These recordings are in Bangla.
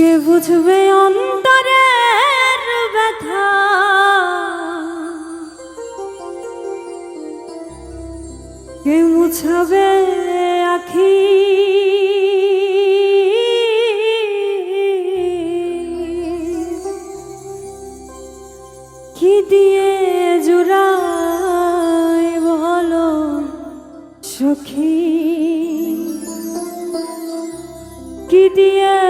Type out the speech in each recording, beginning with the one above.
কে বুঝবে অন্তরের ব্যথা। কে মুছাবে আখি? কি দিয়ে জুড়াই বলো সখী? কি দিয়ে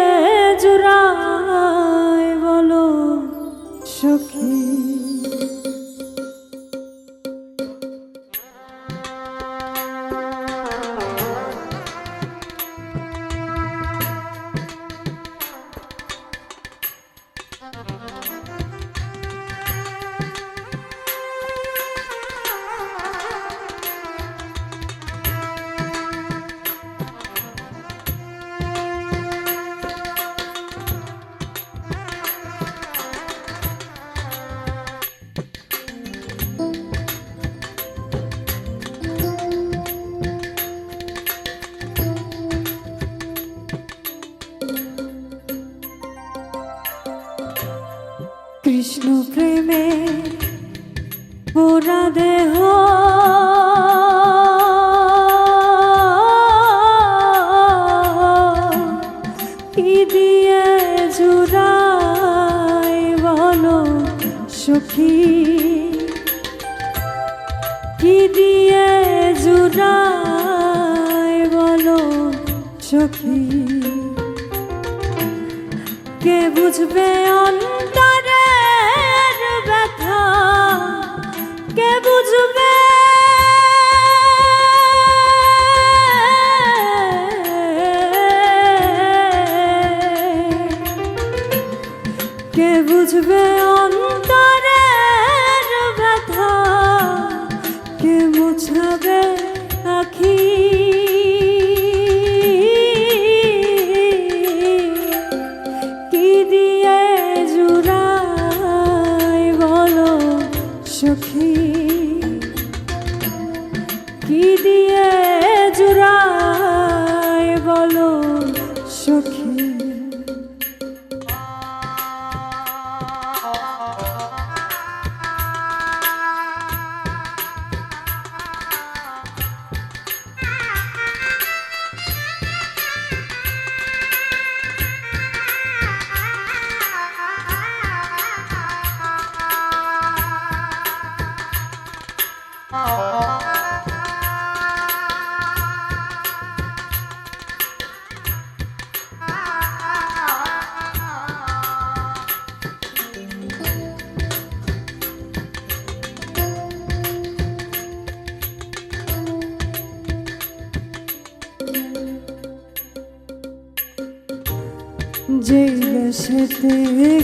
সখী কি দিয়ে জুড়ায় বলো সখী কে বুঝবে অন্তরের যে দেশেতে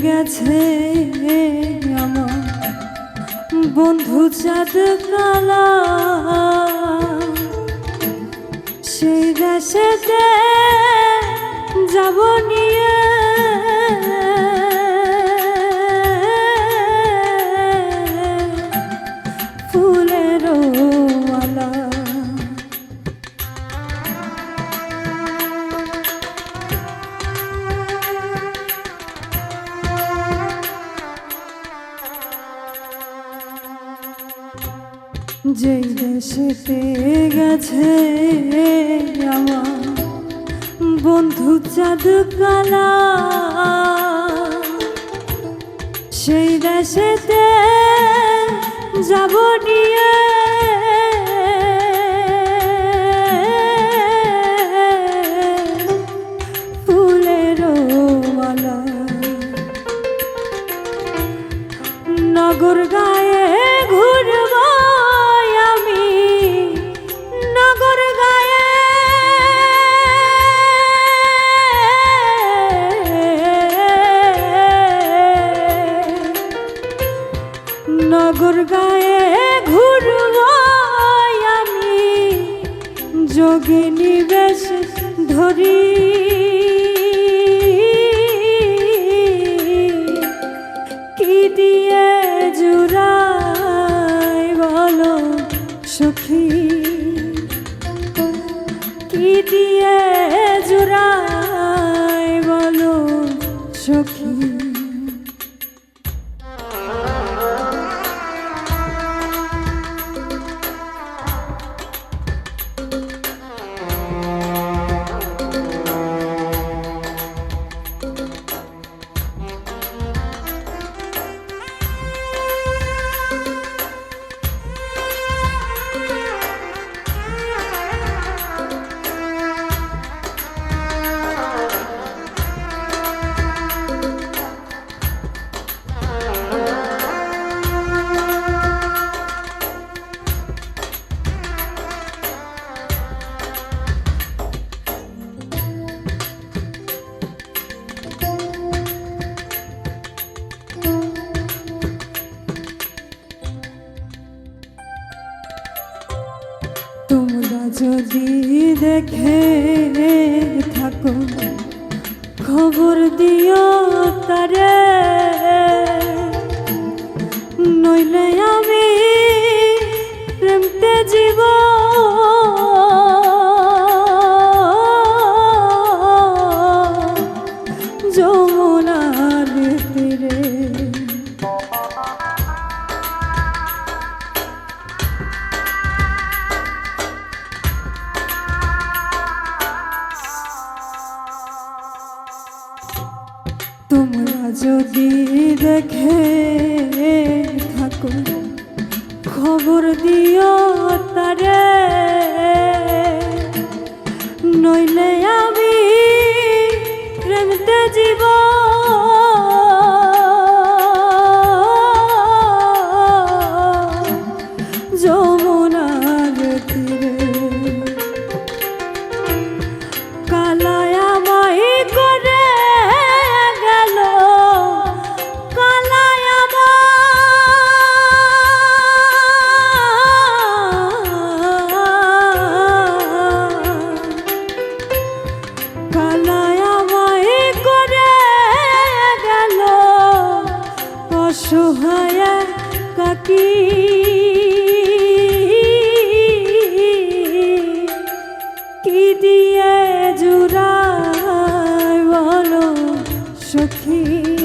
গেছে আমার বন্ধু চাঁদ কালা সেই দেশেতে যাব নিয়ে। যেই দেশেতে গেছে আমার বন্ধু চাঁদ কালা সেই দেশেতে থাকো খবর দিও তারে। নইলে আমি দেখে থাকো খবর দিও তারে নইলে আমি প্রেমতে জীবন দিয়ে জুড়ায় বলো সখী।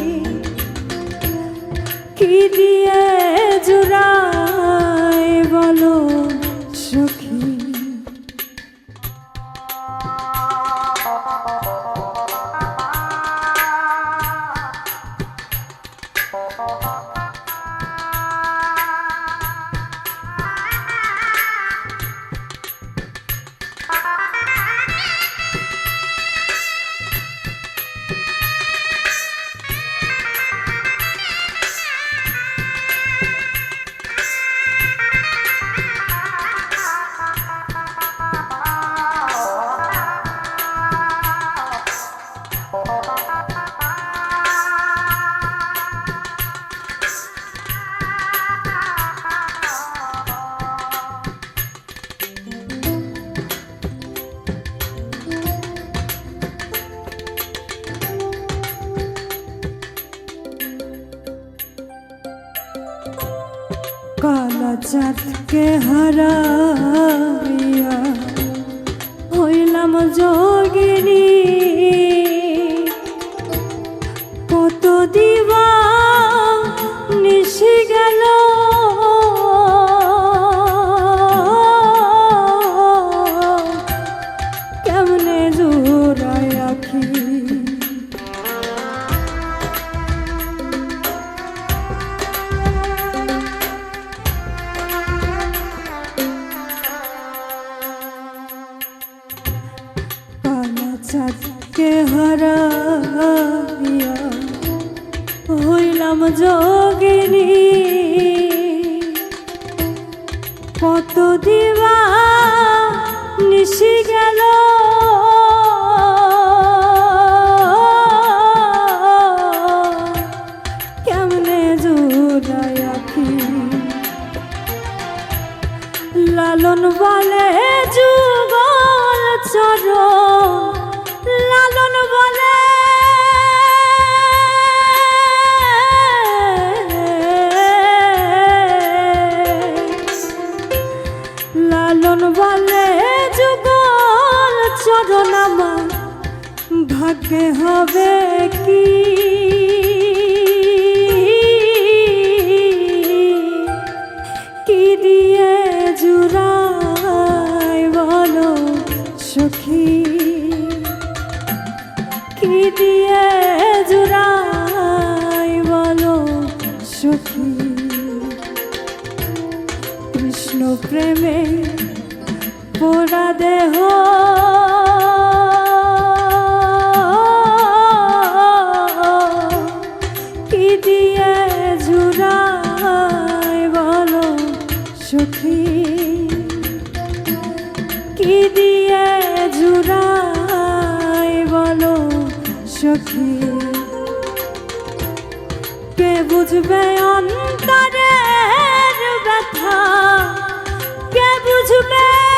কালা চাঁদকে হারাইয়া হইলাম যোগিনী। গেলি কত দিবা বুঝবে অন্তরের ব্যথা? কে বুঝবে